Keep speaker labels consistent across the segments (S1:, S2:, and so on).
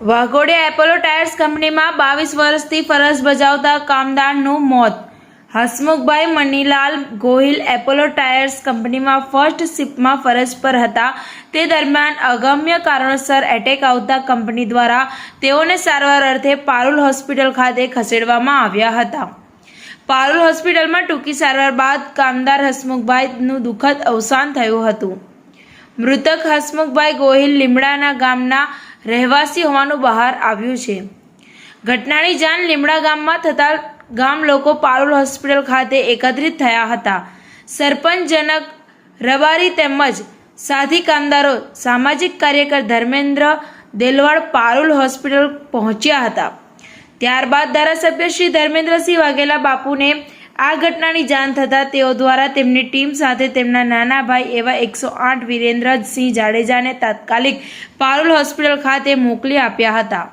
S1: Waghodia Apollo tyres કંપનીમાં બાવીસ વર્ષથી ફરજ બજાવતા કામદારનું મોત. હસમુખભાઈ મનીલાલ ગોહિલ એપોલો ટાયર્સ કંપનીમાં ફર્સ્ટ શિફ્ટમાં ફરજ પર હતા. તે દરમિયાન અગમ્ય કારણોસર એટેક આવતા કંપની દ્વારા તેઓને સારવાર અર્થે પારુલ હોસ્પિટલ ખાતે ખસેડવામાં આવ્યા હતા. પારુલ હોસ્પિટલમાં ટૂંકી સારવાર બાદ કામદાર હસમુખભાઈનું દુઃખદ અવસાન થયું હતું. મૃતક હસમુખભાઈ ગોહિલ લીમડાના ગામના રહેવાસી હોવાનું બહાર આવ્યું છે. ઘટનાની જાણ લીમડા ગામમાં થતાં ગામ લોકો પારુલ હોસ્પિટલ ખાતે એકત્રિત થયા હતા. સરપંચ જનક રબારી તેમજ સાથી કામદારો, સામાજિક કાર્યકર ધર્મેન્દ્ર દેલવાડ પારુલ હોસ્પિટલ પહોંચ્યા હતા. ત્યારબાદ ધારાસભ્ય શ્રી ધર્મેન્દ્રસિંહ વાઘેલા બાપુને આ ઘટનાની જાણ થતાં તેઓ દ્વારા તેમની ટીમ સાથે તેમના નાના ભાઈ એવા એકસો આઠ વિરેન્દ્રસિંહ જાડેજાને તાત્કાલિક પારુલ હોસ્પિટલ ખાતે મોકલી આપ્યા હતા.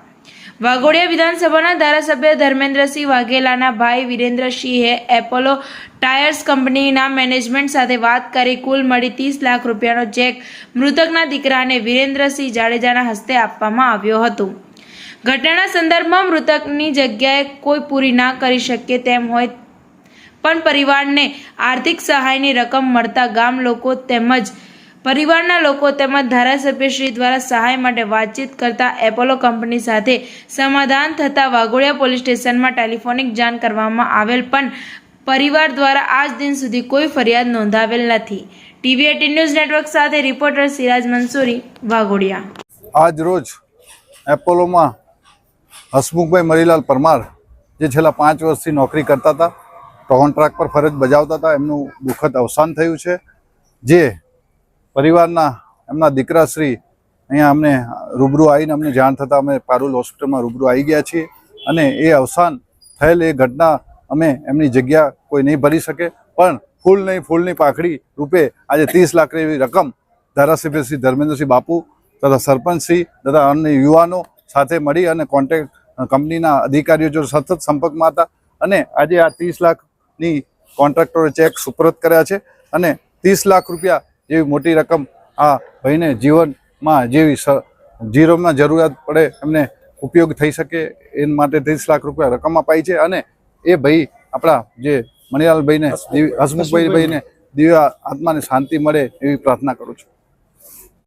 S1: વાઘોડિયા વિધાનસભાના ધારાસભ્ય ધર્મેન્દ્રસિંહ વાઘેલાના ભાઈ વિરેન્દ્રસિંહે એપોલો ટાયર્સ કંપનીના મેનેજમેન્ટ સાથે વાત કરી કુલ મળી ત્રીસ લાખ રૂપિયાનો ચેક મૃતકના દીકરાને વિરેન્દ્રસિંહ જાડેજાના હસ્તે આપવામાં આવ્યો હતો. ઘટનાના સંદર્ભમાં મૃતકની જગ્યાએ કોઈ પૂરી ના કરી શકે તેમ હોય પણ પરિવારને આર્થિક સહાયની રકમ મળતા ગામ લોકો તેમજ પરિવારના લોકો તેમજ ધારાસભ્યશ્રી દ્વારા સહાય માટે વાતચીત કરતા એપોલો કંપની સાથે સમાધાન થતાં વાઘોડિયા પોલીસ સ્ટેશનમાં ટેલિફોનિક જાણ કરવામાં આવેલ પણ પરિવાર દ્વારા આજ દિન સુધી કોઈ ફરિયાદ નોંધાવેલ નથી. ટીવી એટીન ન્યૂઝ નેટવર્ક સાથે રિપોર્ટર સિરાજ મંસૂરી, વાઘોડિયા.
S2: આજ રોજ એપોલોમાં હસમુખભાઈ મરીલાલ પરમાર, જે છેલ્લા પાંચ વર્ષથી નોકરી કરતા હતા કોન્ટ્રાક્ટ પર ફરજ બજાવતા હતા, એમનું દુઃખદ અવસાન થયું છે. જે પરિવારના એમના દીકરાશ્રી અહીંયા અમને રૂબરૂ આવીને અમને જાણ થતાં અમે પારુલ હોસ્પિટલમાં રૂબરૂ આવી ગયા છીએ અને એ અવસાન થયેલ એ ઘટના અમે એમની જગ્યા કોઈ નહીં ભરી શકે, પણ ફૂલ નહીં, ફૂલની પાખડી રૂપે આજે ત્રીસ લાખ એવી રકમ ધારાસભ્ય શ્રી ધર્મેન્દ્રસિંહ બાપુ તથા સરપંચશ્રી તથા અન્ય યુવાનો સાથે મળી અને કોન્ટેક્ટ કંપનીના અધિકારીઓ જો સતત સંપર્કમાં હતા. અને આજે આ ત્રીસ લાખની કોન્ટ્રાક્ટરે ચેક સુપરત કર્યા છે અને ત્રીસ લાખ રૂપિયા જેવી મોટી રકમ આ ભાઈને જીવનમાં જેવી જીવનમાં જરૂરિયાત પડે એમને ઉપયોગ થઈ શકે એ માટે ત્રીસ લાખ રૂપિયા રકમ અપાઈ છે અને એ ભાઈ આપણા જે મણિલાલભાઈને હસમુખભાઈ ભાઈને દિવ્ય આત્માને શાંતિ મળે એવી પ્રાર્થના કરું છું.